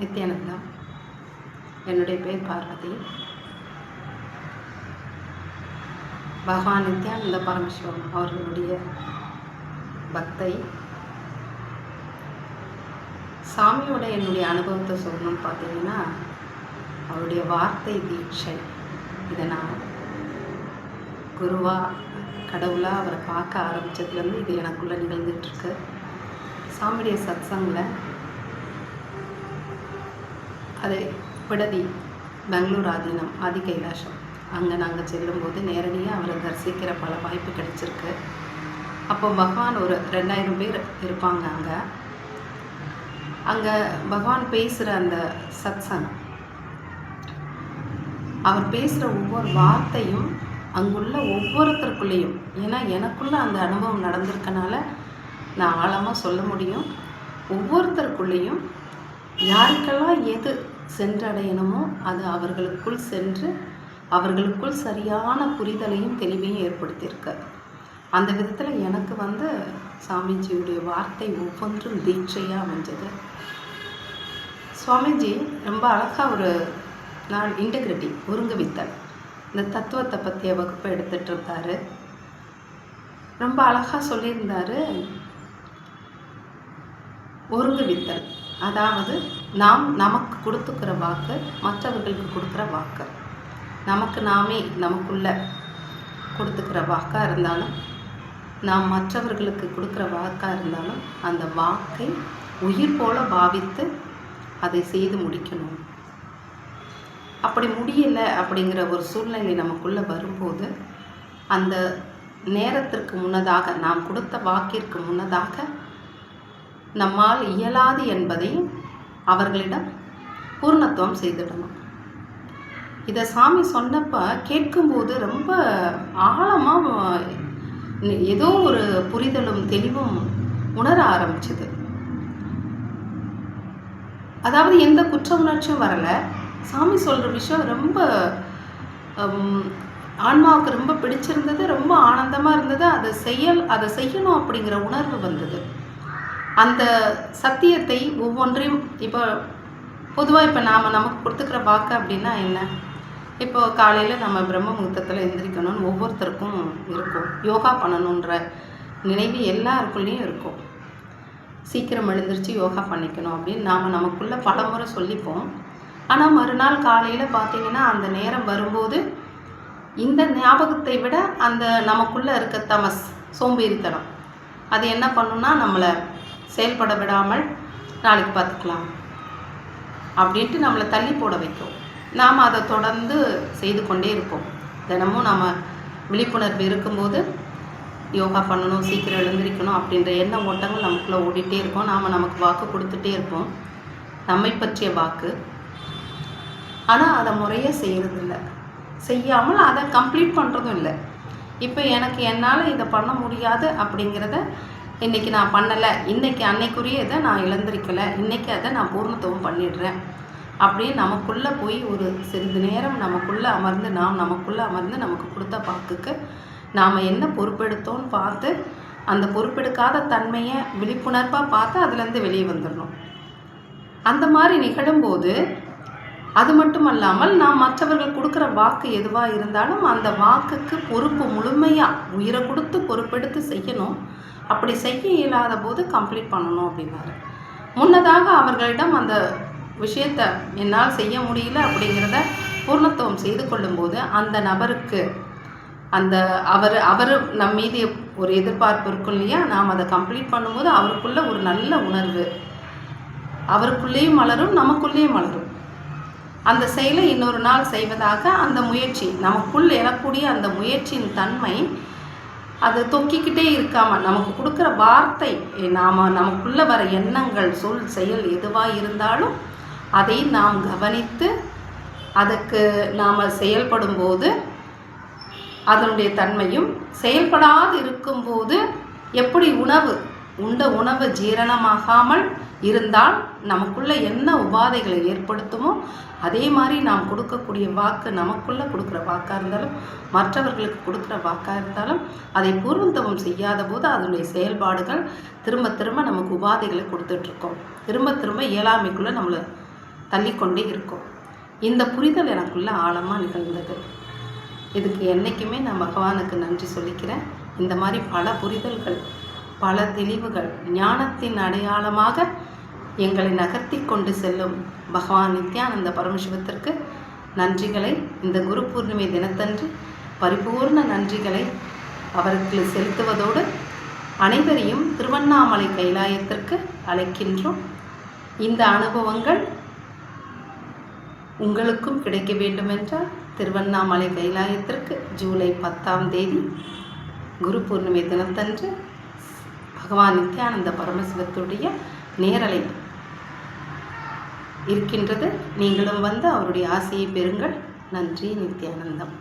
நித்யானந்தா என்னுடைய பேர் பார்வதி. பகவான் நித்யானந்த பரமேஸ்வரன் அவர்களுடைய பக்தை. சாமியோட என்னுடைய அனுபவத்தை சொல்லணும்னு பார்த்தீங்கன்னா அவருடைய வார்த்தை தீட்சை. இதை நான் குருவாக கடவுளாக அவரை பார்க்க ஆரம்பித்ததுலேருந்து இது எனக்குள்ளே நிகழ்ந்துட்டுருக்கு. சாமியுடைய சத்சங்கில் அது பிடதி பெங்களூர் ஆதீனம் ஆதி கைலாசம். அங்கே நாங்கள் செல்லும்போது நேரடியாக அவரை தரிசிக்கிற பல வாய்ப்பு கிடைச்சிருக்கு. அப்போ பகவான் ஒரு ரெண்டாயிரம் பேர் இருப்பாங்க அங்கே. அங்கே பகவான் பேசுகிற அந்த சத்சங் அவர் பேசுகிற ஒவ்வொரு வார்த்தையும் அங்குள்ள ஒவ்வொருத்தருக்குள்ளேயும் ஏன்னா எனக்குள்ளே அந்த அனுபவம் நடந்திருக்கனால நான் ஆழமாக சொல்ல முடியும். ஒவ்வொருத்தருக்குள்ளேயும் யாருக்கெல்லாம் எது சென்றடையணுமோ அது அவர்களுக்குள் சென்று அவர்களுக்குள் சரியான புரிதலையும் தெளிவையும் ஏற்படுத்தியிருக்கு. அந்த விதத்தில் எனக்கு வந்து சாமிஜியுடைய வார்த்தை ஒவ்வொன்றும் தீட்சையாக அமைஞ்சது. சுவாமிஜி ரொம்ப அழகாக ஒரு நாள் இன்டெகிரிட்டி ஒருங்குவித்தல். இந்த தத்துவத்தை பற்றிய வகுப்பை எடுத்துகிட்டு இருந்தார் ரொம்ப அழகாக சொல்லியிருந்தார். ஒருங்குவித்தல். அதாவது நாம் நமக்கு கொடுத்துக்கிற வாக்கு மற்றவர்களுக்கு கொடுக்குற வாக்கு. நமக்கு நாமே நமக்குள்ள கொடுத்துக்கிற வாக்காக இருந்தாலும் நாம் மற்றவர்களுக்கு கொடுக்குற வாக்காக இருந்தாலும் அந்த வாக்கை உயிர் போல பாவித்து அதை செய்து முடிக்கணும். அப்படி முடியலை அப்படிங்கிற ஒரு சூழ்நிலை நமக்குள்ளே வரும்போது அந்த நேரத்திற்கு முன்னதாக நாம் கொடுத்த வாக்கிற்கு முன்னதாக நம்மால் இயலாது என்பதை அவர்களிடம் பூர்ணத்துவம் செய்திடணும். இதை சாமி சொன்னப்போ கேட்கும்போது ரொம்ப ஆழமாக ஏதோ ஒரு புரிதலும் தெளிவும் உணர ஆரம்பிச்சது. அதாவது எந்த குற்ற உணர்ச்சியும் வரலை. சாமி சொல்கிற விஷயம் ரொம்ப ஆன்மாவுக்கு ரொம்ப பிடிச்சிருந்தது ரொம்ப ஆனந்தமாக இருந்தது அதை செயல் அதை செய்யணும் அப்படிங்கிற உணர்வு வந்தது. அந்த சத்தியத்தை ஒவ்வொன்றையும் இப்போ பொதுவாக இப்போ நாம் நமக்கு கொடுத்துக்கிற வாக்கு அப்படின்னா என்ன? இப்போ காலையில் நம்ம பிரம்ம முகூர்த்தத்தில் எந்திரிக்கணும்னு ஒவ்வொருத்தருக்கும் இருக்கும். யோகா பண்ணணுன்ற நினைவு எல்லாருக்குள்ளேயும் இருக்கும். சீக்கிரம் எழுந்திரிச்சு யோகா பண்ணிக்கணும் அப்படின்னு நாம் நமக்குள்ளே பலமுறை சொல்லிப்போம். ஆனால் மறுநாள் காலையில் பார்த்தீங்கன்னா அந்த நேரம் வரும்போது இந்த ஞாபகத்தை விட அந்த நமக்குள்ளே இருக்க தமஸ் சோம்பேறித்தனம் அது என்ன பண்ணுன்னா நம்மளை செயல்பட விடாமல் நாளைக்கு பார்த்துக்கலாம் அப்படின்ட்டு நம்மளை தள்ளி போட வைக்கும். நாம் அதை தொடர்ந்து செய்து கொண்டே இருப்போம். தினமும் நம்ம விழிப்புணர்வு இருக்கும்போது யோகா பண்ணணும் சீக்கிரம் எழுந்திரிக்கணும் அப்படின்ற எண்ண ஓட்டங்கள் நமக்குள்ளே ஓடிட்டே இருக்கும். நாம் நமக்கு வாக்கு கொடுத்துட்டே இருப்போம். நம்மை பற்றிய வாக்கு. ஆனால் அதை முறையாக செய்கிறதில்ல செய்யாமல் அதை கம்ப்ளீட் பண்ணுறதும் இல்லை. இப்போ எனக்கு என்னால் இதை பண்ண முடியாது அப்படிங்கிறத இன்றைக்கி நான் பண்ணலை. இன்றைக்கி அன்னைக்குரிய இதை நான் இழந்திருக்கலை. இன்றைக்கி அதை நான் பூர்ணத்துவம் பண்ணிடுறேன். அப்படியே நமக்குள்ளே போய் ஒரு சிறிது நேரம் நமக்குள்ளே அமர்ந்து நாம் நமக்குள்ளே அமர்ந்து நமக்கு கொடுத்த வாக்குக்கு நாம் என்ன பொறுப்பெடுத்தோன்னு பார்த்து அந்த பொறுப்பெடுக்காத தன்மையை விழிப்புணர்வாக பார்த்து அதுலேருந்து வெளியே வந்துடணும். அந்த மாதிரி நிகழும்போது அது மட்டும் அல்லாமல் நாம் மற்றவர்கள் கொடுக்குற வாக்கு எதுவாக இருந்தாலும் அந்த வாக்குக்கு பொறுப்பு முழுமையாக உயிரை கொடுத்து பொறுப்பெடுத்து செய்யணும். அப்படி செய்ய இயலாத போது கம்ப்ளீட் பண்ணணும் அப்படின்னாரு. முன்னதாக அவர்களிடம் அந்த விஷயத்தை என்னால் செய்ய முடியல அப்படிங்கிறத பூர்ணத்துவம் செய்து கொள்ளும்போது அந்த நபருக்கு அந்த அவர் அவர் நம் மீது ஒரு எதிர்பார்ப்பு இருக்கும் இல்லையா? நாம் அதை கம்ப்ளீட் பண்ணும்போது அவருக்குள்ள ஒரு நல்ல உணர்வு. அவருக்குள்ளேயும் மலரும் நமக்குள்ளேயும் மலரும். அந்த செயலை இன்னொரு நாள் செய்வதாக அந்த முயற்சி நமக்குள் எழக்கூடிய அந்த முயற்சியின் தன்மை அது தொக்கிக்கிட்டே இருக்காமல் நமக்கு கொடுக்குற வார்த்தை நாம் நமக்குள்ளே வர எண்ணங்கள் சொல் செயல் எதுவாக இருந்தாலும் அதை நாம் கவனித்து அதுக்கு நாம் செயல்படும்போது அதனுடைய தன்மையும் செயல்படாது இருக்கும்போது எப்படி உணவு உண்ட உணவு ஜீரணமாகாமல் இருந்தால் நமக்குள்ள என்ன உபாதைகளை ஏற்படுத்துமோ அதே மாதிரி நாம் கொடுக்கக்கூடிய வாக்கு நமக்குள்ளே கொடுக்குற வாக்காக இருந்தாலும் மற்றவர்களுக்கு கொடுக்குற வாக்காக இருந்தாலும் அதை பூர்வந்தவம் செய்யாத போது அதனுடைய செயல்பாடுகள் திரும்ப திரும்ப நமக்கு உபாதைகளை கொடுத்துட்ருக்கோம் திரும்ப திரும்ப இயலாமைக்குள்ளே நம்மளை தள்ளிக்கொண்டே இருக்கும். இந்த புரிதல் எனக்குள்ளே ஆழமாக நிகழ்ந்தது. இதுக்கு என்றைக்குமே நான் பகவானுக்கு நன்றி சொல்லிக்கிறேன். இந்த மாதிரி பல புரிதல்கள் பல தெளிவுகள் ஞானத்தின் அடையாளமாக எங்களை நகர்த்தி கொண்டு செல்லும் பகவான் நித்யானந்த பரமசிவத்திற்கு நன்றிகளை இந்த குரு பூர்ணிமை தினத்தன்று பரிபூர்ண நன்றிகளை அவருக்கு செலுத்துவதோடு அனைவரையும் திருவண்ணாமலை கைலாயத்திற்கு அழைக்கின்றோம். இந்த அனுபவங்கள் உங்களுக்கும் கிடைக்க வேண்டுமென்றால் திருவண்ணாமலை கைலாயத்திற்கு ஜூலை பத்தாம் தேதி குரு பூர்ணிமை தினத்தன்று பகவான் நித்யானந்த பரமசிவத்துடைய நேரலை இருக்கின்றது. நீங்களும் வந்து அவருடைய ஆசையை பெறுங்கள். நன்றி நித்யானந்தம்.